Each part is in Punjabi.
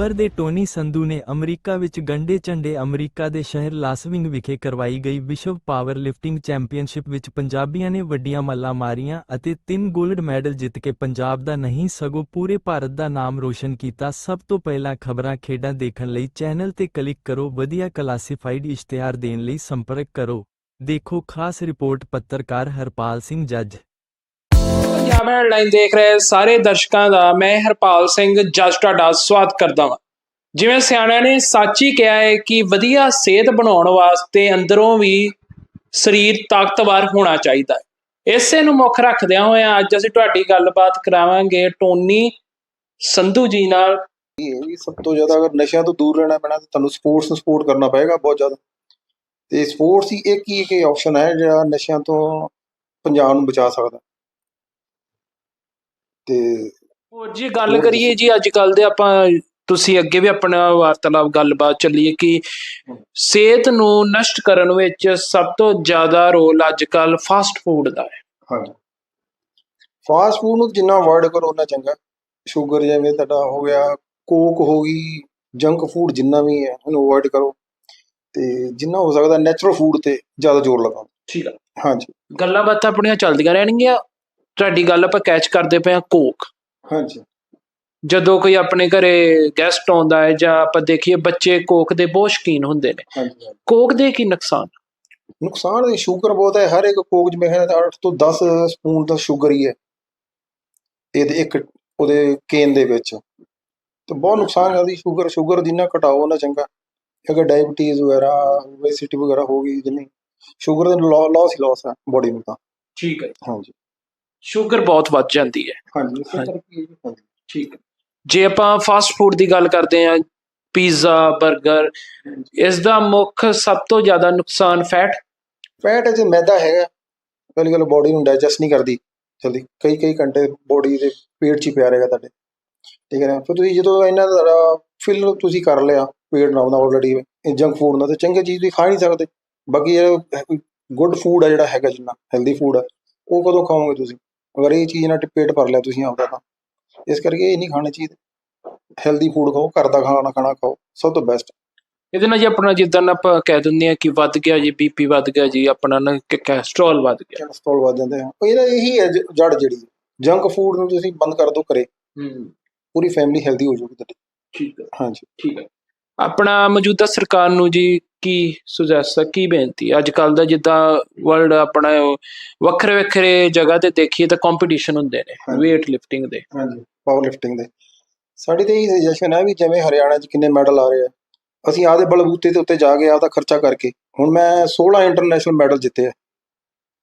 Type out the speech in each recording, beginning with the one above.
ਅਬੋਹਰ ਦੇ ਟੋਨੀ ਸੰਧੂ ਨੇ ਅਮਰੀਕਾ ਵਿੱਚ ਗੰਡੇ ਝੰਡੇ ਅਮਰੀਕਾ ਦੇ ਸ਼ਹਿਰ ਲਾਸਵਿੰਗ ਵਿਖੇ ਕਰਵਾਈ ਗਈ ਵਿਸ਼ਵ ਪਾਵਰ ਲਿਫਟਿੰਗ ਚੈਂਪੀਅਨਸ਼ਿਪ ਵਿੱਚ ਪੰਜਾਬੀਆਂ ਨੇ ਵੱਡੀਆਂ ਮੱਲਾਂ ਮਾਰੀਆਂ ਅਤੇ ਤਿੰਨ 골ਡ ਮੈਡਲ ਜਿੱਤ ਕੇ ਪੰਜਾਬ ਦਾ ਨਹੀਂ ਸਗੋਂ ਪੂਰੇ ਭਾਰਤ ਦਾ ਨਾਮ ਰੋਸ਼ਨ ਕੀਤਾ। ਸਭ ਤੋਂ ਪਹਿਲਾਂ ਖਬਰਾਂ ਖੇਡਾਂ ਦੇਖਣ ਲਈ ਚੈਨਲ ਤੇ ਕਲਿੱਕ ਕਰੋ, ਵਧੀਆ ਕਲਾਸੀਫਾਈਡ ਇਸ਼ਤਿਹਾਰ ਦੇਣ ਲਈ ਸੰਪਰਕ ਕਰੋ। ਦੇਖੋ ਖਾਸ ਰਿਪੋਰਟ ਪੱਤਰਕਾਰ ਹਰਪਾਲ ਸਿੰਘ ਜੱਜ। ਪੰਜਾਬ ਹੈਡਲਾਈਨ ਦੇਖ ਰਹੇ, ਸਾਰੇ ਦਰਸ਼ਕਾਂ ਦਾ, ਮੈਂ ਹਰਪਾਲ ਸਿੰਘ ਜੱਜ ਤੁਹਾਡਾ ਸਵਾਗਤ ਕਰਦਾ ਹਾਂ ਜਿਵੇਂ ਸਿਆਣਿਆਂ ਨੇ ਸੱਚ ਹੀ ਕਿਹਾ ਹੈ ਕਿ ਵਧੀਆ ਸਿਹਤ ਬਣਾਉਣ ਵਾਸਤੇ ਅੰਦਰੋਂ ਵੀ ਸਰੀਰ ਤਾਕਤਵਰ ਹੋਣਾ ਚਾਹੀਦਾ ਹੈ। ਇਸੇ ਨੂੰ ਮੁੱਖ ਰੱਖਦਿਆਂ ਹੋਇਆ ਅੱਜ ਅਸੀਂ ਤੁਹਾਡੀ ਗੱਲਬਾਤ ਕਰਾਵਾਂਗੇ ਟੋਨੀ ਸੰਧੂ ਜੀ ਨਾਲ। ਇਹ ਵੀ ਸਭ ਤੋਂ ਜ਼ਿਆਦਾ ਅਗਰ ਨਸ਼ਿਆਂ ਤੋਂ ਦੂਰ ਰਹਿਣਾ ਪੈਣਾ ਤਾਂ ਤੁਹਾਨੂੰ ਸਪੋਰਟਸ ਨੂੰ ਸਪੋਰਟ ਕਰਨਾ ਪਏਗਾ ਬਹੁਤ ਜ਼ਿਆਦਾ। ਤੇ ਸਪੋਰਟਸ ਹੀ ਇੱਕ ਹੀ ਇੱਕ ਆਪਸ਼ਨ ਹੈ ਜਿਹੜਾ ਨਸ਼ਿਆਂ ਤੋਂ ਪੰਜਾਬ ਨੂੰ ਬਚਾ ਸਕਦਾ। ਤੇ ਹੋਰ ਜੀ ਗੱਲ ਕਰੀਏ ਜੀ ਅੱਜ ਕੱਲ ਦੇ ਆਪਾਂ ਤੁਸੀਂ ਅੱਗੇ ਵੀ ਆਪਣਾ ਵਾਰਤਾਲਾਪ ਗੱਲਬਾਤ ਚੱਲੀਏ ਕਿ ਸਿਹਤ ਨੂੰ ਨਸ਼ਟ ਕਰਨ ਵਿੱਚ ਸਭ ਤੋਂ ਜ਼ਿਆਦਾ ਰੋਲ ਅੱਜ ਕੱਲ ਫਾਸਟ ਫੂਡ ਦਾ ਹੈ। ਹਾਂਜੀ। ਫਾਸਟ ਫੂਡ ਨੂੰ ਜਿੰਨਾ ਅਵੋਇਡ ਕਰੋ ਉਨਾ ਚੰਗਾ। ਸ਼ੂਗਰ ਜਿਵੇਂ ਤੁਹਾਡਾ ਹੋ ਗਿਆ ਕੋਕ ਹੋ ਗਈ ਜੰਕ ਫੂਡ ਜਿੰਨਾ ਵੀ ਹੈ ਉਹਨੂੰ ਅਵੋਇਡ ਕਰੋ। ਤੇ ਜਿੰਨਾ ਹੋ ਸਕਦਾ ਨੈਚੁਰਲ ਫੂਡ ਤੇ ਜ਼ਿਆਦਾ ਜ਼ੋਰ ਲਗਾਓ। ਠੀਕ ਆ। ਹਾਂਜੀ। ਗੱਲਾਂ ਬਾਤਾਂ ਆਪਣੀਆਂ ਚੱਲਦੀਆਂ ਰਹਿਣਗੀਆਂ। ਤੁਹਾਡੀ ਗੱਲ ਆਪਾਂ ਕੈਚ ਕਰਦੇ ਪਏ ਆ ਕੋਕ। ਹਾਂਜੀ। ਜਦੋਂ ਕੋਈ ਆਪਣੇ ਘਰੇ ਗੈਸਟ ਆਉਂਦਾ ਹੈ ਜਾਂ ਆਪਾਂ ਦੇਖੀਏ ਬੱਚੇ ਕੋਕ ਦੇ ਬਹੁਤ ਸ਼ੌਕੀਨ ਹੁੰਦੇ ਨੇ। ਹਾਂਜੀ ਕੋਕ ਦੇ ਕੀ ਨੁਕਸਾਨ? ਨੁਕਸਾਨ ਇਹ ਸ਼ੂਗਰ ਬਹੁਤ ਹੈ ਹਰ ਇੱਕ ਕੋਕ ਜਿਵੇਂ ਹੈ 8 ਤੋਂ 10 ਸਪੂਨ ਦਾ ਸ਼ੂਗਰ ਹੀ ਹੈ। ਇਹਦੇ ਇੱਕ ਉਹਦੇ ਕੇਨ ਦੇ ਵਿੱਚ। ਤੇ ਬਹੁਤ ਨੁਕਸਾਨ ਹੈ ਉਹਦੀ ਸ਼ੂਗਰ ਸ਼ੂਗਰ ਜਿੰਨਾ ਘਟਾਓ ਉਹਨਾਂ ਚੰਗਾ। ਅਗਰ ਡਾਇਬੀਟੀਜ਼ ਵਗੈਰਾ ਓਬੇਸਿਟੀ ਵਗੈਰਾ ਹੋ ਗਈ ਜਿੰਨੀ ਸ਼ੂਗਰ ਦਾ ਲਾਸ ਹੀ ਲਾਸ ਹੈ ਬੋਡੀ ਨੂੰ ਤਾਂ। ਠੀਕ ਹੈ। ਹਾਂਜੀ। ਸ਼ੂਗਰ ਬਹੁਤ ਵੱਧ ਜਾਂਦੀ ਹੈ। ਹਾਂਜੀ ਇਸੇ। ਕਰਕੇ ਇਹ ਠੀਕ ਜੇ ਆਪਾਂ ਫਾਸਟ ਫੂਡ ਦੀ ਗੱਲ ਕਰਦੇ ਹਾਂ ਪੀਜ਼ਾ 버ਗਰ ਇਸ ਦਾ ਮੁੱਖ ਸਭ ਤੋਂ ਜ਼ਿਆਦਾ ਨੁਕਸਾਨ ਫੈਟ ਫੈਟ ਜੇ ਮੈਦਾ ਹੈਗਾ। ਪਹਿਲੀ ਗੱਲ ਬੋਡੀ ਨੂੰ ਡਾਈਜੈਸਟ ਨਹੀਂ ਕਰਦੀ। ਜਲਦੀ ਕਈ ਕਈ ਘੰਟੇ ਬੋਡੀ ਦੇ ਪੇਟ 'ਚ ਹੀ ਪਿਆ ਰਹੇਗਾ ਤੁਹਾਡੇ। ਠੀਕ ਹੈ ਨਾ? ਫਿਰ ਤੁਸੀਂ ਜਦੋਂ ਇਹਨਾਂ ਦਾ ਫਿਲ ਤੁਸੀਂ ਕਰ ਲਿਆ ਪੇਟ ਨਾਲ ਦਾ ਆਲਰੇਡੀ ਇਹ ਜੰਕ ਫੂਡ ਨਾਲ ਤੇ ਚੰਗੇ ਚੀਜ਼ ਤੁਸੀਂ ਖਾ ਨਹੀਂ ਸਕਦੇ। ਬਾਕੀ ਇਹ ਗੁੱਡ ਫੂਡ ਆ ਜਿਹੜਾ ਹੈਗਾ ਜਿੰਨਾ ਹੈਲਦੀ ਫੂਡ ਆ ਉਹ ਕਦੋਂ ਖਾਓਗੇ ਤੁਸੀਂ? ਅਗਰ ਇਹ ਚੀਜ਼ ਨਾਲ ਪੇਟ ਭਰ ਲਿਆ ਤੁਸੀਂ ਆਪਦਾ ਤਾਂ। ਇਸ ਕਰਕੇ ਇਹ ਨਹੀਂ ਖਾਣੇ ਚਾਹੀਦੇ। ਹੈਲਦੀ ਫੂਡ ਖਾਓ ਘਰ ਦਾ ਖਾਣਾ ਖਾਣਾ ਖਾਓ ਸਭ ਤੋਂ ਬੈਸਟ ਇਹਦੇ ਨਾਲ ਜੀ ਆਪਣਾ ਜਿੱਦਾਂ ਆਪਾਂ ਕਹਿ ਦਿੰਦੇ ਆ ਕਿ ਵੱਧ ਗਿਆ ਜੀ ਬੀਪੀ ਵੱਧ ਗਿਆ ਜੀ ਆਪਣਾ ਨਾ ਕਿ ਕੈਸਟਰੋਲ ਵੱਧ ਗਿਆ। ਕੋਲੇਸਟ੍ਰੋਲ ਵੱਧ ਜਾਂਦੇ ਉਹ ਇਹਦਾ ਇਹੀ ਹੈ ਜੜ ਜਿਹੜੀ ਜੰਕ ਫੂਡ ਨੂੰ ਤੁਸੀਂ ਬੰਦ ਕਰ ਦਿਓ ਕਰੇ ਹੂੰ। ਪੂਰੀ ਫੈਮਿਲੀ ਹੈਲਦੀ ਹੋ ਜਾਊਗੀ ਤੁਹਾਡੀ। ਠੀਕ ਹੈ। ਹਾਂਜੀ। ਠੀਕ ਹੈ। ਆਪਣਾ ਮੌਜੂਦਾ ਸਰਕਾਰ ਨੂੰ ਜੀ ਕੀ ਸੁਜੈਸਟ ਕੀ ਬੇਨਤੀ ਅੱਜ ਕੱਲ ਦਾ ਜਿੱਦਾਂ ਵਰਲਡ ਆਪਣਾ ਵੱਖਰੇ ਵੱਖਰੇ ਜਗ੍ਹਾ ਤੇ ਦੇਖੀਏ ਤਾਂ ਕੰਪੀਟੀਸ਼ਨ ਹੁੰਦੇ ਨੇ weight lifting ਦੇ। ਹਾਂਜੀ ਪਾਵਰ ਲਿਫਟਿੰਗ ਦੇ। ਸਾਡੀ ਤੇ ਇਹ ਸੁਜੈਸ਼ਨ ਹੈ ਵੀ ਜਿਵੇਂ ਹਰਿਆਣਾ 'ਚ ਕਿੰਨੇ ਮੈਡਲ ਆ ਰਹੇ ਆ ਅਸੀਂ ਆਦੇ ਬਲਬੂਤੇ ਦੇ ਉੱਤੇ ਜਾ ਕੇ ਆਪਦਾ ਖਰਚਾ ਕਰਕੇ ਹੁਣ ਮੈਂ 16 ਇੰਟਰਨੈਸ਼ਨਲ ਮੈਡਲ ਜਿੱਤੇ ਆ।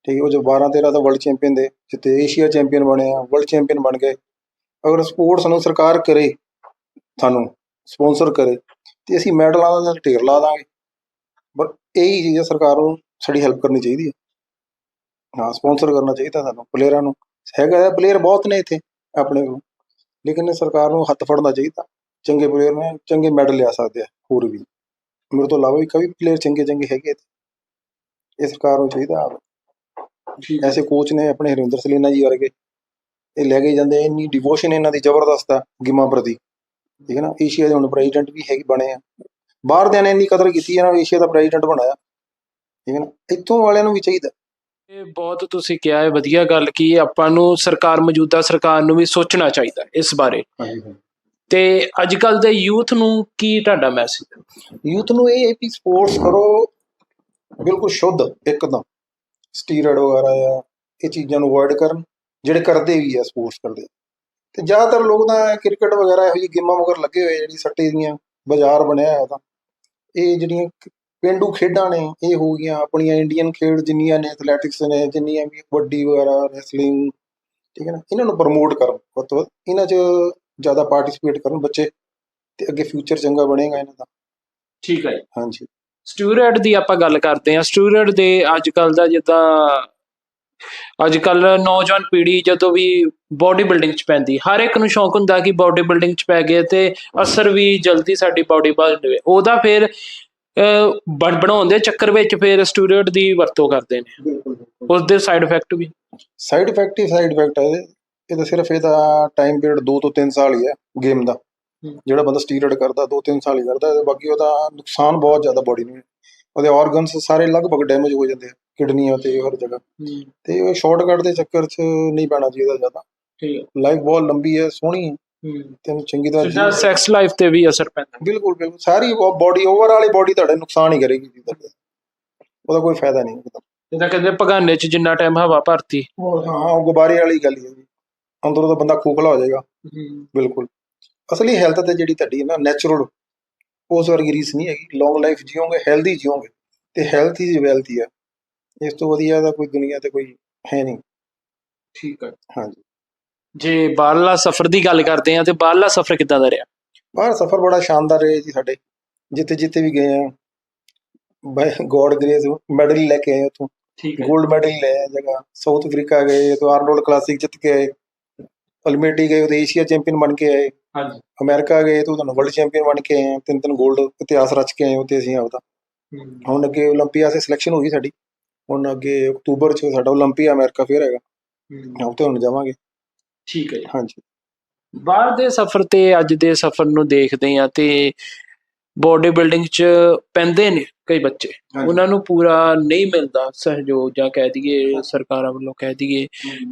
ਠੀਕ ਹੈ ਉਹ ਜੋ 12 13 ਤਾਂ ਵਰਲਡ ਚੈਂਪੀਅਨ ਦੇ ਜਿੱਤੇ ਏਸ਼ੀਆ ਚੈਂਪੀਅਨ ਬਣੇ ਆ ਵਰਲਡ ਚੈਂਪੀਅਨ ਬਣ ਗਏ। ਅਗਰ ਸਪੋਰਟਸ ਨੂੰ ਸਰਕਾਰ ਕਰੇ ਸਾਨੂੰ ਸਪਾਂਸਰ ਕਰੇ ਤੇ ਅਸੀਂ ਮੈਡਲਾਂ ਦਾ ਢੇਰ ਲਾ ਦਾਂਗੇ। ਇਹੀ ਚੀਜ਼ ਆ ਸਰਕਾਰ ਨੂੰ ਸਾਡੀ ਹੈਲਪ ਕਰਨੀ ਚਾਹੀਦੀ ਹੈ ਹਾਂ ਸਪਾਂਸਰ ਕਰਨਾ ਚਾਹੀਦਾ ਸਾਨੂੰ ਪਲੇਅਰਾਂ ਨੂੰ। ਹੈਗਾ ਪਲੇਅਰ ਬਹੁਤ ਨੇ ਇੱਥੇ ਆਪਣੇ ਕੋਲ। ਲੇਕਿਨ ਸਰਕਾਰ ਨੂੰ ਹੱਥ ਫੜਨਾ ਚਾਹੀਦਾ। ਚੰਗੇ ਪਲੇਅਰ ਨੇ ਚੰਗੇ ਮੈਡਲ ਲਿਆ ਸਕਦੇ ਆ ਹੋਰ ਵੀ। ਮੇਰੇ ਤੋਂ ਇਲਾਵਾ ਵੀ ਕਈ ਪਲੇਅਰ ਚੰਗੇ ਚੰਗੇ ਹੈਗੇ ਇੱਥੇ। ਇਹ ਸਰਕਾਰ ਨੂੰ ਚਾਹੀਦਾ ਐਸੇ ਕੋਚ ਨੇ ਆਪਣੇ ਹਰਿੰਦਰ ਸਲੀਨਾ ਜੀ ਵਰਗੇ। ਇਹ ਲੈ ਕੇ ਜਾਂਦੇ ਇੰਨੀ ਡਿਵੋਸ਼ਨ ਇਹਨਾਂ ਦੀ ਜ਼ਬਰਦਸਤ ਆ ਗੇਮਾਂ ਪ੍ਰਤੀ। ਠੀਕ ਹੈ ਨਾ? ਏਸ਼ੀਆ ਦੇ ਹੁਣ ਪ੍ਰੈਜ਼ੀਡੈਂਟ ਵੀ ਹੈਗੇ ਬਣੇ ਆ। ਬਾਹਰ ਦੇ ਨੇ ਇੰਨੀ ਕਦਰ ਕੀਤੀ ਇਹਨਾਂ ਨੂੰ ਏਸ਼ੀਆ ਦਾ ਪ੍ਰੈਜ਼ੀਡੈਂਟ ਬਣਾਇਆ। ਠੀਕ ਹੈ ਨਾ? ਇੱਥੋਂ ਵਾਲਿਆਂ ਨੂੰ ਵੀ ਚਾਹੀਦਾ। ਇਹ ਬਹੁਤ ਤੁਸੀਂ ਕਿਹਾ ਹੈ ਵਧੀਆ ਗੱਲ ਕੀ ਆਪਾਂ ਨੂੰ ਸਰਕਾਰ ਮੌਜੂਦਾ ਸਰਕਾਰ ਨੂੰ ਵੀ ਸੋਚਣਾ ਚਾਹੀਦਾ ਇਸ ਬਾਰੇ। ਤੇ ਅੱਜ ਕੱਲ ਦੇ ਯੂਥ ਨੂੰ ਕੀ ਤੁਹਾਡਾ ਮੈਸੇਜ ਯੂਥ ਨੂੰ ਇਹ ਹੈ ਕਿ ਸਪੋਰਟਸ ਕਰੋ ਬਿਲਕੁਲ ਸ਼ੁੱਧ ਇੱਕਦਮ। ਸਟੀਰੋਇਡ ਵਗੈਰਾ ਆ ਇਹ ਚੀਜ਼ਾਂ ਨੂੰ ਅਵੋਇਡ ਕਰਨ ਜਿਹੜੇ ਕਰਦੇ ਵੀ ਆ ਸਪੋਰਟਸ ਕਰਦੇ। ਤੇ ਜ਼ਿਆਦਾਤਰ ਲੋਕ ਤਾਂ ਕ੍ਰਿਕਟ ਵਗੈਰਾ ਇਹੋ ਜਿਹੀ ਗੇਮਾਂ ਮਗਰ ਲੱਗੇ ਹੋਏ ਜਿਹੜੀ ਸੱਟੇ ਦੀਆਂ ਬਾਜ਼ਾਰ ਬਣਿਆ ਹੋਇਆ ਤਾਂ। ਇਹ ਜਿਹੜੀਆਂ ਪੇਂਡੂ ਖੇਡਾਂ ਨੇ ਇਹ ਹੋ ਗਈਆਂ ਆਪਣੀਆਂ ਇੰਡੀਅਨ ਖੇਡ ਜਿੰਨੀਆਂ ਨੇ ਐਥਲੈਟਿਕਸ ਨੇ ਜਿੰਨੀਆਂ ਵੀ ਕਬੱਡੀ ਵਗੈਰਾ ਰੈਸਲਿੰਗ ਠੀਕ ਹੈ ਨਾ ਇਹਨਾਂ ਨੂੰ ਪ੍ਰਮੋਟ ਕਰਨ ਵੱਧ ਤੋਂ ਵੱਧ ਇਹਨਾਂ 'ਚ ਜ਼ਿਆਦਾ ਪਾਰਟਿਸਿਪੇਟ ਕਰਨ ਬੱਚੇ ਤੇ ਅੱਗੇ ਫਿਊਚਰ ਚੰਗਾ ਬਣੇਗਾ ਇਹਨਾਂ ਦਾ। ਠੀਕ ਹੈ ਹਾਂਜੀ। ਸਟੂਡੈਂਟ ਦੀ ਆਪਾਂ ਗੱਲ ਕਰਦੇ ਹਾਂ ਸਟੂਡੈਂਟ ਦੇ ਅੱਜ ਕੱਲ ਦਾ ਜਿੱਦਾਂ ਅੱਜ ਕੱਲ ਨੌਜਵਾਨ ਪੀੜ੍ਹੀ ਜਦੋਂ ਵੀ ਬਾਡੀ ਬਿਲਡਿੰਗ ਚ ਪੈਂਦੀ ਹਰ ਇੱਕ ਨੂੰ ਸ਼ੌਂਕ ਹੁੰਦਾ ਕਿ ਬਾਡੀ ਬਿਲਡਿੰਗ ਚ ਪੈ ਗਏ ਤੇ ਅਸਰ ਵੀ ਜਲਦੀ ਸਾਡੀ ਬਾਡੀ ਬਣ ਜਾਵੇ ਉਹਦਾ ਫਿਰ ਬਣ ਬਣਾਉਣ ਦੇ ਚੱਕਰ ਵਿੱਚ ਫਿਰ ਸਟੂਡੈਂਟ ਦੀ ਵਰਤੋਂ ਕਰਦੇ ਨੇ ਉਸ ਦੇ ਸਾਈਡ ਇਫੈਕਟ ਵੀ ਸਾਈਡ ਇਫੈਕਟ ਹੀ ਸਾਈਡ ਇਫੈਕਟ ਹੈ। ਇਹ ਤਾਂ ਸਿਰਫ ਇਹਦਾ ਟਾਈਮ ਪੀਰੀਅਡ 2 ਤੋਂ 3 ਸਾਲ ਹੀ ਹੈ ਗੇਮ ਦਾ। ਜਿਹੜਾ ਬੰਦਾ ਸਟੀਰੋਇਡ ਕਰਦਾ 2-3 ਸਾਲ ਹੀ ਕਰਦਾ ਤੇ ਬਾਕੀ ਉਹਦਾ ਨੁਕਸਾਨ ਬਹੁਤ ਜ਼ਿਆਦਾ ਬਾਡੀ ਨੂੰ। ਉਹਦੇ ਆਰਗਨਸ ਸਾਰੇ ਲਗਭਗ ਡੈਮੇਜ ਹੋ ਜਾਂਦੇ ਆ ਕਿਡਨੀਆਂ ਤੇ ਹਰ ਜਗ੍ਹਾ। ਤੇ ਉਹ ਸ਼ਾਰਟਕਟ ਦੇ ਚੱਕਰ 'ਚ ਨਹੀਂ ਪੈਣਾ ਚਾਹੀਦਾ ਜ਼ਿਆਦਾ। ਠੀਕ ਹੈ ਲਾਈਫ ਬਹੁਤ ਲੰਬੀ ਹੈ ਸੋਹਣੀ ਹੈ। ਤੈਨੂੰ ਚੰਗੀ ਤਰ੍ਹਾਂ ਸਿੱਧਾ ਜੀਣਾ- ਸੈਕਸ ਲਾਈਫ ਤੇ ਵੀ ਅਸਰ ਪੈਂਦਾ। ਬਿਲਕੁਲ ਬਿਲਕੁਲ। ਸਾਰੀ ਬਾਡੀ ਓਵਰਆਲ ਹੀ ਬਾਡੀ ਤੁਹਾਡੇ ਨੁਕਸਾਨ ਹੀ ਕਰੇਗੀ ਜੀ ਤੁਹਾਡੇ। ਉਹਦਾ ਕੋਈ ਫਾਇਦਾ ਨਹੀਂ ਹੁੰਦਾ ਜਿੱਦਾਂ ਕਹਿੰਦੇ ਪਗਾਨੇ 'ਚ ਜਿੰਨਾ ਟਾਈਮ ਹਵਾ ਭਰਤੀ। ਹਾਂ ਉਹ ਗੁਬਾਰੇ ਵਾਲੀ ਗੱਲ ਹੀ ਹੈ ਜੀ। ਅੰਦਰੋਂ ਤਾਂ ਬੰਦਾ ਖੋਖਲਾ ਹੋ ਜਾਏਗਾ। ਬਿਲਕੁਲ। ਅਸਲੀ ਹੈਲਥ ਤੇ ਜਿਹੜੀ ਤੁਹਾਡੀ ਹੈ ਨਾ ਨੈਚੁਰਲ ਉਸ ਵਰਗੀ ਰੀਸ ਨਹੀਂ ਹੈਗੀ। ਲੌਂਗ ਲਾਈਫ ਜੀਓਗੇ ਹੈਲਦੀ ਜੀਓਗੇ ਤੇ ਹੈਲਥ ਹੀ ਵੈਲਥ ਹੀ ਹੈ ਇਸ ਤੋਂ ਵਧੀਆ ਤਾਂ ਕੋਈ ਦੁਨੀਆ ਤੇ ਕੋਈ ਹੈ ਨਹੀਂ। ਠੀਕ ਹੈ ਹਾਂਜੀ। ਜੇ ਬਾਹਰਲਾ ਸਫ਼ਰ ਦੀ ਗੱਲ ਕਰਦੇ ਆ ਤੇ ਬਾਹਰਲਾ ਸਫ਼ਰ ਕਿੱਦਾਂ ਦਾ ਰਿਹਾ? ਬਾਹਰ ਸਫ਼ਰ ਬੜਾ ਸ਼ਾਨਦਾਰ ਰਿਹਾ ਜੀ ਸਾਡੇ। ਜਿੱਥੇ ਜਿੱਥੇ ਵੀ ਗਏ ਆ ਬਾਈ ਗੋਡ ਗ੍ਰੇਸ ਮੈਡਲ ਲੈ ਕੇ ਆਏ ਉੱਥੋਂ। ਠੀਕ 골ਡ ਮੈਡਲ ਲੈ ਆਏ ਜਗ੍ਹਾ। ਸਾਊਥ ਅਫਰੀਕਾ ਗਏ ਤੋਂ ਆਰਨੋਲਡ ਕਲਾਸਿਕ ਜਿੱਤ ਕੇ ਆਏ। ਅਲਮੇਟੀ ਗਏ ਉਹਦੇ ਏਸ਼ੀਆ ਚੈਂਪੀਅਨ ਬਣ ਕੇ ਆਏ। ਹਾਂਜੀ। ਅਮਰੀਕਾ ਗਏ ਤੇ ਤੁਹਾਨੂੰ ਵਰਲਡ ਚੈਂਪੀਅਨ ਬਣ ਕੇ ਆਏ ਤਿੰਨ ਤਿੰਨ 골ਡ ਇਤਿਹਾਸ ਰਚ ਕੇ ਆਏ ਉੱਥੇ ਅਸੀਂ ਆਪਦਾ। ਹੁਣ ਅੱਗੇ 올림픽ਆ ਸੇ ਸਿਲੈਕਸ਼ਨ ਹੋ ਗਈ ਸਾਡੀ। ਹੁਣ ਅੱਗੇ ਅਕਤੂਬਰ ਚ ਸਾਡਾ 올림픽ਆ ਅਮਰੀਕਾ ਫੇਰ ਹੈਗਾ। ਹਾਂ। ਉੱਥੇ ਹੁਣ ਜਾਵਾਂਗੇ। ਠੀਕ ਹੈ ਹਾਂਜੀ। ਬਾਹਰ ਦੇ ਸਫ਼ਰ ਤੇ ਅੱਜ ਦੇ ਸਫ਼ਰ ਨੂੰ ਦੇਖਦੇ ਆ ਤੇ ਬੋਡੀ ਬਿਲਡਿੰਗ ਚ ਪੈਂਦੇ ਨੇ ਕਈ ਬੱਚੇ। ਉਹਨਾਂ ਨੂੰ ਪੂਰਾ ਨਹੀਂ ਮਿਲਦਾ ਸਹਿਯੋਗ ਜਾਂ ਕਹਿ ਦਈਏ ਸਰਕਾਰਾਂ ਵੱਲੋਂ ਕਹਿ ਦਈਏ।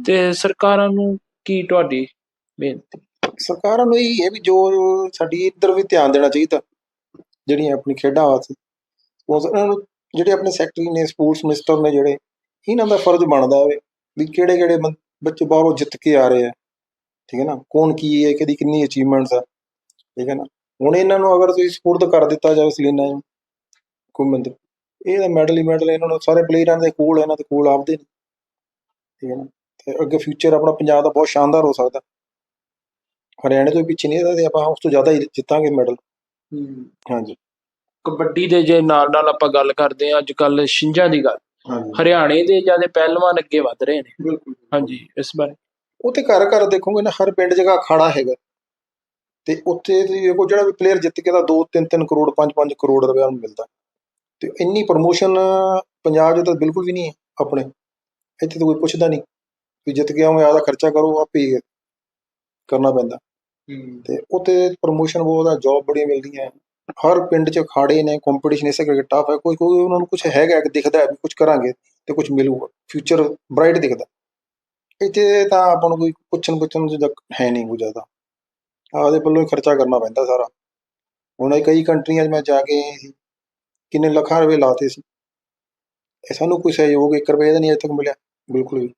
ਤੇ ਸਰਕਾਰਾਂ ਨੂੰ ਕੀ ਤੁਹਾਡੀ ਬੇਨਤੀ? ਸਰਕਾਰਾਂ ਨੂੰ ਇਹ ਹੈ ਵੀ ਜੋ ਸਾਡੀ ਇੱਧਰ ਵੀ ਧਿਆਨ ਦੇਣਾ ਚਾਹੀਦਾ, ਜਿਹੜੀਆਂ ਆਪਣੀ ਖੇਡਾਂ ਵਾਸਤੇ। ਉਹਨਾਂ ਨੂੰ ਜਿਹੜੇ ਆਪਣੇ ਸੈਕਟਰੀ ਨੇ, ਸਪੋਰਟਸ ਮਿਨਿਸਟਰ ਨੇ ਜਿਹੜੇ, ਇਹਨਾਂ ਦਾ ਫਰਜ਼ ਬਣਦਾ ਹੈ ਵੀ ਕਿਹੜੇ ਕਿਹੜੇ ਬੱਚੇ ਬਾਹਰੋਂ ਜਿੱਤ ਕੇ ਆ ਰਹੇ ਆ। ਠੀਕ ਹੈ ਨਾ? ਕੌਣ ਕੀ ਹੈ, ਕਿਹਦੀ ਕਿੰਨੀ ਅਚੀਵਮੈਂਟਸ ਆ। ਠੀਕ ਹੈ ਨਾ? ਹੁਣ ਇਹਨਾਂ ਨੂੰ ਅਗਰ ਤੁਸੀਂ ਸਪੋਰਟ ਕਰ ਦਿੱਤਾ ਜਾਵੇ ਸਲੀਨਾ ਨੂੰ ਕੋਈ ਇਹ ਤਾਂ ਮੈਡਲ ਹੀ। ਮੈਡਲ ਇਹਨਾਂ ਨੂੰ ਸਾਰੇ ਪਲੇਅਰਾਂ ਦੇ ਕੋਲ ਇਹਨਾਂ ਦੇ ਕੋਲ ਆਪਦੇ ਨੇ। ਠੀਕ ਹੈ ਨਾ? ਅੱਗੇ ਫਿਊਚਰ ਆਪਣਾ ਪੰਜਾਬ ਦਾ ਬਹੁਤ ਸ਼ਾਨਦਾਰ ਹੋ ਸਕਦਾ। ਹਰਿਆਣੇ ਤੋਂ ਪਿੱਛੇ ਨਹੀਂ ਇਹਦਾ ਤੇ ਆਪਾਂ ਉਸ ਤੋਂ ਜ਼ਿਆਦਾ ਹੀ ਜਿੱਤਾਂਗੇ ਮੈਡਲ ਹਾਂਜੀ। ਕਬੱਡੀ ਦੇ ਜੇ ਨਾਲ ਨਾਲ ਆਪਾਂ ਗੱਲ ਕਰਦੇ ਆ ਅੱਜ ਕੱਲ ਛਿੰਝਾਂ ਦੀ ਗੱਲ। ਹਰਿਆਣੇ ਦੇ ਜ਼ਿਆਦਾ ਪਹਿਲਵਾਨ ਅੱਗੇ ਵਧ ਰਹੇ ਨੇ। ਬਿਲਕੁਲ। ਹਾਂਜੀ ਇਸ ਬਾਰੇ। ਉਹ ਤੇ ਘਰ ਘਰ ਦੇਖੋਗੇ ਨਾ ਹਰ ਪਿੰਡ ਜਗ੍ਹਾ ਅਖਾੜਾ ਹੈਗਾ। ਤੇ ਉੱਥੇ ਤੁਸੀਂ ਦੇਖੋ ਜਿਹੜਾ ਵੀ ਪਲੇਅਰ ਜਿੱਤ ਕੇ ਦਾ 2 3 3 ਕਰੋੜ 5 5 ਕਰੋੜ ਰੁਪਏ ਉਹਨੂੰ ਮਿਲਦਾ। ਤੇ ਇੰਨੀ ਪ੍ਰਮੋਸ਼ਨ ਪੰਜਾਬ 'ਚ ਤਾਂ ਬਿਲਕੁਲ ਵੀ ਨਹੀਂ ਹੈ ਆਪਣੇ। ਇੱਥੇ ਤਾਂ ਕੋਈ ਪੁੱਛਦਾ ਨਹੀਂ। ਵੀ ਜਿੱਤ ਕੇ ਆਉਂਗੇ ਆਦਾ ਖਰਚਾ ਕਰੋ ਆਪੇ ਹੀ ਕਰਨਾ ਪੈਂਦਾ। ਤੇ ਉੱਥੇ ਪ੍ਰਮੋਸ਼ਨ ਬਹੁਤ ਆ ਜੌਬ ਬੜੀਆਂ ਮਿਲਦੀਆਂ ਹਰ ਪਿੰਡ 'ਚ ਅਖਾੜੇ ਨੇ ਕੰਪੀਟੀਸ਼ਨ ਇਸੇ ਕਰਕੇ ਟਫ ਹੈ ਕੋਈ ਕੋਈ ਉਹਨਾਂ ਨੂੰ ਕੁਝ ਹੈਗਾ ਕਿ ਦਿਖਦਾ ਹੈ ਵੀ ਕੁਝ ਕਰਾਂਗੇ ਤੇ ਕੁਝ ਮਿਲੂਗਾ ਫਿਊਚਰ ਬ੍ਰਾਈਟ ਦਿਖਦਾ। ਇੱਥੇ ਤਾਂ ਆਪਾਂ ਨੂੰ ਕੋਈ ਪੁੱਛਣ ਪੁੱਛਣ ਜਿਹਾ ਹੈ ਨਹੀਂ ਕੋਈ ਜ਼ਿਆਦਾ। ਆਪਦੇ ਵੱਲੋਂ ਹੀ ਖਰਚਾ ਕਰਨਾ ਪੈਂਦਾ ਸਾਰਾ। ਹੁਣ ਇਹ ਕਈ ਕੰਟਰੀਆਂ 'ਚ ਮੈਂ ਜਾ ਕੇ ਸੀ ਕਿੰਨੇ ਲੱਖਾਂ ਰੁਪਏ ਲਾਤੇ ਸੀ। ਇਹ ਸਾਨੂੰ ਕੋਈ ਸਹਿਯੋਗ 1 ਰੁਪਏ ਦਾ ਨਹੀਂ ਅਜੇ ਤੱਕ ਮਿਲਿਆ ਬਿਲਕੁਲ ਵੀ।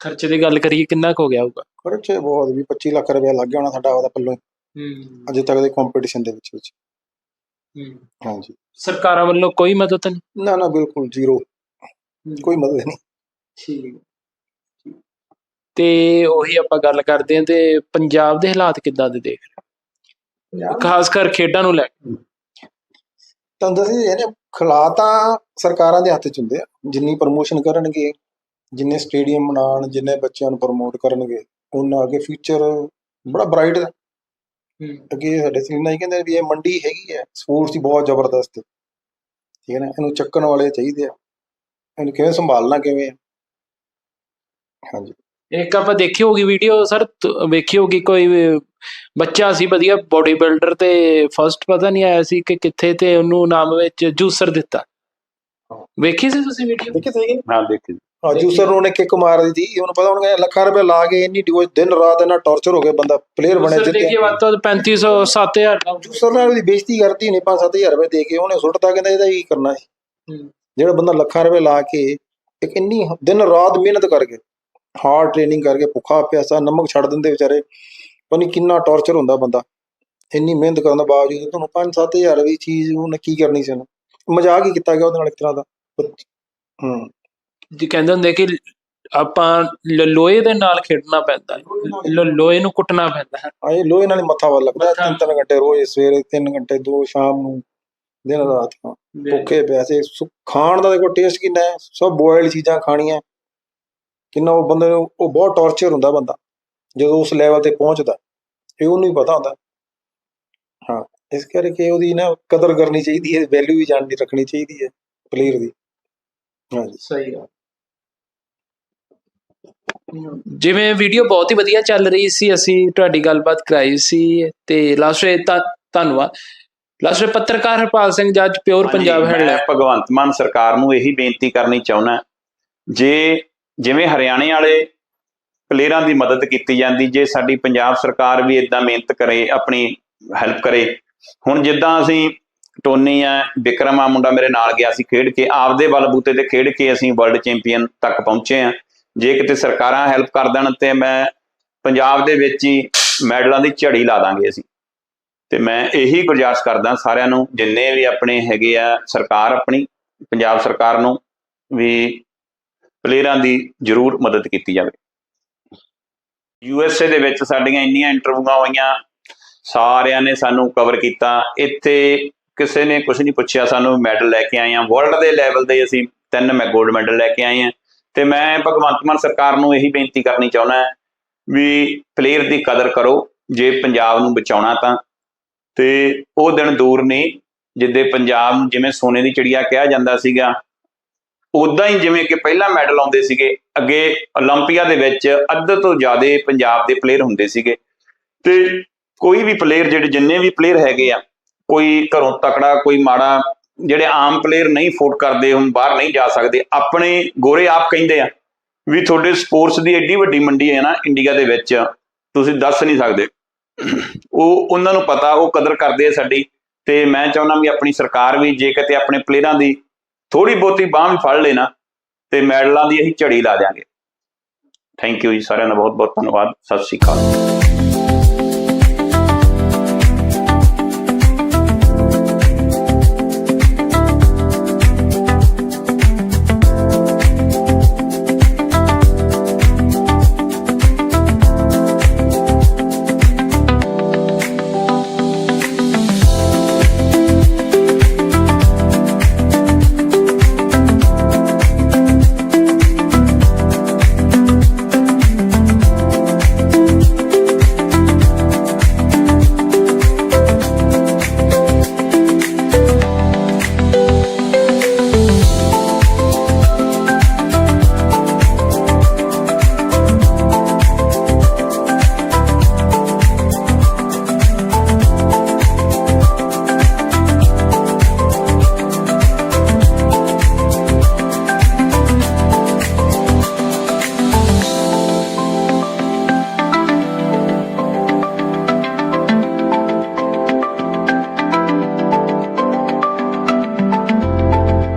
ਖਰਚੇ ਦੀ ਗੱਲ ਕਰੀਏ ਕਿੰਨਾ ਕੁ ਹੋ ਗਿਆ ਹੋਊਗਾ? ਖਰਚੇ ਬਹੁਤ ਵੀ 25 ਲੱਖ ਰੁਪਏ ਲੱਗ ਗਿਆ ਹੋਣਾ ਸਾਡਾ ਆਪਦਾ ਪੱਲੋਂ। ਹੀ। ਅਜੇ ਤੱਕ ਦੇ ਕੰਪੀਟੀਸ਼ਨ ਦੇ ਵਿੱਚ ਵਿੱਚ। ਹਾਂਜੀ। ਸਰਕਾਰਾਂ ਵੱਲੋਂ ਕੋਈ ਮਦਦ ਨਹੀਂ? ਨਾ ਨਾ ਬਿਲਕੁਲ ਜ਼ੀਰੋ। ਕੋਈ ਮਦਦ ਨਹੀਂ। ਠੀਕ। ਤੇ ਉਹੀ ਆਪਾਂ ਗੱਲ ਕਰਦੇ ਆਂ ਤੇ ਪੰਜਾਬ ਦੇ ਹਾਲਾਤ ਕਿੱਦਾਂ ਦੇ ਦੇਖ ਰਹੇ ਹੋ? ਖਾਸ ਕਰ ਖੇਡਾਂ ਨੂੰ ਲੈ ਕੇ। ਤੁਹਾਨੂੰ ਦੱਸੀ ਇਹਨੇ ਖਿਲਾਤਾਂ ਸਰਕਾਰਾਂ ਦੇ ਹੱਥ 'ਚ ਹੁੰਦੇ ਆ ਜਿੰਨੀ ਪ੍ਰਮੋਸ਼ਨ ਕਰਨਗੇ। ਜਿੰਨੇ ਸਟੇਡੀਅਮ ਬਣਾਉਣ ਜਿੰਨੇ ਬੱਚਿਆਂ ਨੂੰ ਪ੍ਰਮੋਟ ਕਰਨਗੇ ਉਹਨਾਂ ਅੱਗੇ ਫਿਊਚਰ ਬੜਾ ਬ੍ਰਾਈਟ ਹੈ। ਅੱਗੇ ਸਾਡੇ ਸੀਨਾ ਹੀ ਕਹਿੰਦੇ ਵੀ ਇਹ ਮੰਡੀ ਹੈਗੀ ਹੈ ਸਪੋਰਟਸ ਦੀ ਬਹੁਤ ਜ਼ਬਰਦਸਤ ਠੀਕ ਹੈ ਨਾ ਇਹਨੂੰ ਚੱਕਣ ਵਾਲੇ ਚਾਹੀਦੇ ਆ। ਇਹਨੂੰ ਕਿਵੇਂ ਸੰਭਾਲਣਾ ਕਿਵੇਂ ਹਾਂਜੀ। ਇੱਕ ਆਪਾਂ ਦੇਖੀ ਹੋਗੀ ਵੀਡੀਓ ਸਰ ਵੇਖੀ ਹੋਗੀ ਕੋਈ ਬੱਚਾ ਸੀ ਵਧੀਆ ਬੋਡੀ ਬਿਲਡਰ ਤੇ ਫਰਸਟ ਪਤਾ ਨਹੀਂ ਆਇਆ ਸੀ ਕਿ ਕਿੱਥੇ ਤੇ ਉਹਨੂੰ ਨਾਮ ਵਿੱਚ ਜੂਸਰ ਦਿੱਤਾ। ਵੇਖੀ ਸੀ ਤੁਸੀਂ ਵੀਡੀਓ ਦੇਖੇ ਸਹੀ ਹਾਂ ਦੇਖੀ ਜੂਸਰ ਨੂੰ ਉਹਨੇ ਕਿੱਕ ਮਾਰ ਦਿੱਤੀ। ਉਹਨੂੰ ਪਤਾ ਉਹਨੇ ਲੱਖਾਂ ਰੁਪਏ ਲਾ ਕੇ ਇੰਨੀ ਡਿਵੋਰਸ ਦਿਨ ਰਾਤ ਇਹਨਾਂ ਟੌਰਚਰ ਹੋ ਗਿਆ ਬੰਦਾ ਪਲੇਅਰ ਬਣਿਆ ਜੂਸਰ ਦੇਖੀ ਜਿੱਤੇ ਵੱਧ ਤੋਂ ਵੱਧ 3500 7000 ਦਾ। ਜੂਸਰ ਨਾਲ ਉਹਦੀ ਬੇਇੱਜ਼ਤੀ ਕਰਤੀ ਉਹਨੇ 5-7000 ਰੁਪਏ ਦੇ ਕੇ ਉਹਨੇ ਸੁੱਟਤਾ ਕਹਿੰਦਾ ਇਹਦਾ ਕੀ ਕਰਨਾ ਸੀ। ਜਿਹੜਾ ਬੰਦਾ ਲੱਖਾਂ ਰੁਪਏ ਲਾ ਕੇ ਇੱਕ ਇੰਨੀ ਦਿਨ ਰਾਤ ਮਿਹਨਤ ਕਰਕੇ ਹਾਰਡ ਟ੍ਰੇਨਿੰਗ ਕਰਕੇ ਭੁੱਖਾ ਪਿਆਸਾ ਨਮਕ ਛੱਡ ਦਿੰਦੇ ਵਿਚਾਰੇ। ਪਤਾ ਕਿੰਨਾ ਟੌਰਚਰ ਹੁੰਦਾ ਬੰਦਾ। ਇੰਨੀ ਮਿਹਨਤ ਕਰਨ ਦੇ ਬਾਵਜੂਦ ਤੁਹਾਨੂੰ 5-7000 ਦੀ ਚੀਜ਼ ਉਹਨੇ ਕੀ ਕਰਨੀ ਸੀ ਉਹਨੇ? ਮਜ਼ਾਕ ਹੀ ਕੀਤਾ ਗਿਆ ਉਹਦੇ ਨਾਲ ਇੱਕ ਤਰ੍ਹਾਂ ਦਾ। ਹੂੰ। ਜੀ ਕਹਿੰਦੇ ਹੁੰਦੇ ਕਿ ਆਪਾਂ ਲੋਹੇ ਦੇ ਨਾਲ ਖੇਡਣਾ ਪੈਂਦਾ ਲੋਹੇ ਨੂੰ ਕੁੱਟਣਾ ਪੈਂਦਾ ਹੈ। ਆਏ ਲੋਹੇ ਨਾਲ ਮੱਥਾ ਵੱਲ ਲੱਗਦਾ। ਤਿੰਨ ਤਿੰਨ ਘੰਟੇ ਰੋਜ਼ ਸਵੇਰੇ ਤਿੰਨ ਘੰਟੇ ਦੋ ਸ਼ਾਮ ਨੂੰ ਦਿਨ ਰਾਤ ਭੁੱਖੇ ਪਿਆਸੇ ਖਾਣ ਦਾ ਦੇਖੋ ਟੇਸਟ ਕਿੰਨਾ ਹੈ ਸਭ ਬੋਇਲਡ ਚੀਜ਼ਾਂ ਖਾਣੀਆਂ। ਕਿੰਨਾ ਉਹ ਬੰਦੇ ਨੂੰ ਉਹ ਬਹੁਤ ਟੌਰਚਰ ਹੁੰਦਾ ਬੰਦਾ ਜਦੋਂ ਉਸ ਲੈਵਲ ਤੇ ਪਹੁੰਚਦਾ ਇਹ ਉਹਨੂੰ ਹੀ ਪਤਾ ਹੁੰਦਾ। ਹਾਂ ਇਸ ਕਰਕੇ ਉਹਦੀ ਨਾ ਕਦਰ ਕਰਨੀ ਚਾਹੀਦੀ ਹੈ ਵੈਲਿਊ ਵੀ ਜਾਣਦੀ ਰੱਖਣੀ ਚਾਹੀਦੀ ਹੈ ਪਲੇਅਰ ਦੀ। ਹਾਂਜੀ। ਸਹੀ ਹੈ ਜਿਵੇਂ ਵੀਡੀਓ ਬਹੁਤ ਹੀ ਵਧੀਆ ਚੱਲ ਰਹੀ ਸੀ ਅਸੀਂ ਤੁਹਾਡੀ ਗੱਲਬਾਤ ਕਰਾਈ ਸੀ ਤੇ ਲਾਸਟ ਧੰਨਵਾਦ। ਲਾਸਟ ਪੱਤਰਕਾਰ ਹਰਪਾਲ ਸਿੰਘ ਜੱਜ ਪਿਓਰ ਪੰਜਾਬ ਹੈਡਲਾਈਨ ਭਗਵੰਤ ਮਾਨ ਸਰਕਾਰ ਨੂੰ ਇਹੀ ਬੇਨਤੀ ਕਰਨੀ ਚਾਹੁੰਦਾ ਜੇ ਜਿਵੇਂ ਹਰਿਆਣੇ ਵਾਲੇ ਪਲੇਅਰਾਂ ਦੀ ਮਦਦ ਕੀਤੀ ਜਾਂਦੀ ਜੇ ਸਾਡੀ ਪੰਜਾਬ ਸਰਕਾਰ ਵੀ ਇਦਾਂ ਮਿਹਨਤ ਕਰੇ ਆਪਣੀ ਹੈਲਪ ਕਰੇ। ਹੁਣ ਜਿੱਦਾਂ ਅਸੀਂ ਟੋਨੀ ਆ ਵਿਕਰਮ ਆ ਮੁੰਡਾ ਮੇਰੇ ਨਾਲ ਗਿਆ ਸੀ ਖੇਡ ਕੇ ਆਪਦੇ ਬਲਬੂਤੇ ਤੇ ਖੇਡ ਕੇ ਅਸੀਂ ਵਰਲਡ ਚੈਂਪੀਅਨ ਤੱਕ ਪਹੁੰਚੇ ਆ ਜੇ ਕਿਤੇ ਸਰਕਾਰਾਂ ਹੈਲਪ ਕਰ ਦੇਣ ਤੇ ਮੈਂ ਪੰਜਾਬ ਦੇ ਵਿੱਚ ਹੀ ਮੈਡਲਾਂ ਦੀ ਝੜੀ ਲਾ ਦਾਂਗੇ ਅਸੀਂ। ਤੇ ਮੈਂ ਇਹੀ ਗੁਜ਼ਾਰਿਸ਼ ਕਰਦਾ ਸਾਰਿਆਂ ਨੂੰ, ਜਿੰਨੇ ਵੀ ਆਪਣੇ ਹੈਗੇ ਆ ਸਰਕਾਰ ਆਪਣੀ, ਪੰਜਾਬ ਸਰਕਾਰ ਨੂੰ ਵੀ ਪਲੇਅਰਾਂ ਦੀ ਜ਼ਰੂਰ ਮਦਦ ਕੀਤੀ ਜਾਵੇ। ਯੂ ਐਸ ਏ ਦੇ ਵਿੱਚ ਸਾਡੀਆਂ ਇੰਨੀਆਂ ਇੰਟਰਵਿਊਆਂ ਹੋਈਆਂ, ਸਾਰਿਆਂ ਨੇ ਸਾਨੂੰ ਕਵਰ ਕੀਤਾ। ਇੱਥੇ ਕਿਸੇ ਨੇ ਕੁਝ ਨਹੀਂ ਪੁੱਛਿਆ, ਸਾਨੂੰ ਮੈਡਲ ਲੈ ਕੇ ਆਏ ਆ ਵਰਲਡ ਦੇ ਲੈਵਲ ਦੇ ਅਸੀਂ ਤਿੰਨ ਮੈਂ 골ਡ ਮੈਡਲ ਲੈ ਕੇ ਆਏ ਆ ਤੇ ਮੈਂ ਭਗਵੰਤ ਮਾਨ ਸਰਕਾਰ ਨੂੰ ਇਹੀ ਬੇਨਤੀ ਕਰਨੀ ਚਾਹੁੰਦਾ ਵੀ ਪਲੇਅਰ ਦੀ ਕਦਰ ਕਰੋ, ਜੇ ਪੰਜਾਬ ਨੂੰ ਬਚਾਉਣਾ ਤਾਂ। ਤੇ ਉਹ ਦਿਨ ਦੂਰ ਨਹੀਂ ਜਿੱਦੇ ਪੰਜਾਬ ਜਿਵੇਂ ਸੋਨੇ ਦੀ ਚਿੜੀਆ ਕਿਹਾ ਜਾਂਦਾ ਸੀਗਾ ਉਦਾਂ ਹੀ ਜਿਵੇਂ ਕਿ ਪਹਿਲਾਂ ਮੈਡਲ ਆਉਂਦੇ ਸੀਗੇ, ਅੱਗੇ 올림ਪੀਆ ਦੇ ਵਿੱਚ ਅੱਧ ਤੋਂ ਜ਼ਿਆਦਾ ਪੰਜਾਬ ਦੇ ਪਲੇਅਰ ਹੁੰਦੇ ਸੀਗੇ। ਤੇ ਕੋਈ ਵੀ ਪਲੇਅਰ ਜਿਹੜੇ ਜਿੰਨੇ ਵੀ ਪਲੇਅਰ ਹੈਗੇ ਆ, ਕੋਈ ਘਰੋਂ ਤਕੜਾ, ਕੋਈ ਮਾੜਾ ਜਿਹੜੇ ਆਮ ਪਲੇਅਰ ਨਹੀਂ ਫੋਟ ਕਰਦੇ, ਹੁਣ ਬਾਹਰ ਨਹੀਂ ਜਾ ਸਕਦੇ, ਆਪਣੇ ਗੋਰੇ ਆਪ ਕਹਿੰਦੇ ਆ ਵੀ ਤੁਹਾਡੇ ਸਪੋਰਟਸ ਦੀ ਐਡੀ ਵੱਡੀ ਮੰਡੀ ਹੈ ਨਾ ਇੰਡੀਆ ਦੇ ਵਿੱਚ, ਤੁਸੀਂ ਦੱਸ ਨਹੀਂ ਸਕਦੇ। ਉਹ ਉਹਨਾਂ ਨੂੰ ਪਤਾ, ਉਹ ਕਦਰ ਕਰਦੇ ਆ ਸਾਡੀ, ਤੇ ਮੈਂ ਚਾਹੁੰਦਾ ਵੀ ਆਪਣੀ ਸਰਕਾਰ ਵੀ ਜੇ ਕਿਤੇ ਆਪਣੇ ਪਲੇਅਰਾਂ ਦੀ ਥੋੜੀ ਬਹੁਤੀ ਬਾਹ ਵੀ ਫੜ ਲੈਣਾ ਤੇ ਮੈਡਲਾਂ ਦੀ ਅਸੀਂ ਝੜੀ ਲਾ ਦਿਆਂਗੇ। ਥੈਂਕ ਯੂ ਜੀ ਸਾਰਿਆਂ ਦਾ ਬਹੁਤ ਬਹੁਤ ਧੰਨਵਾਦ। ਸਤਿ ਸ਼੍ਰੀ ਅਕਾਲ।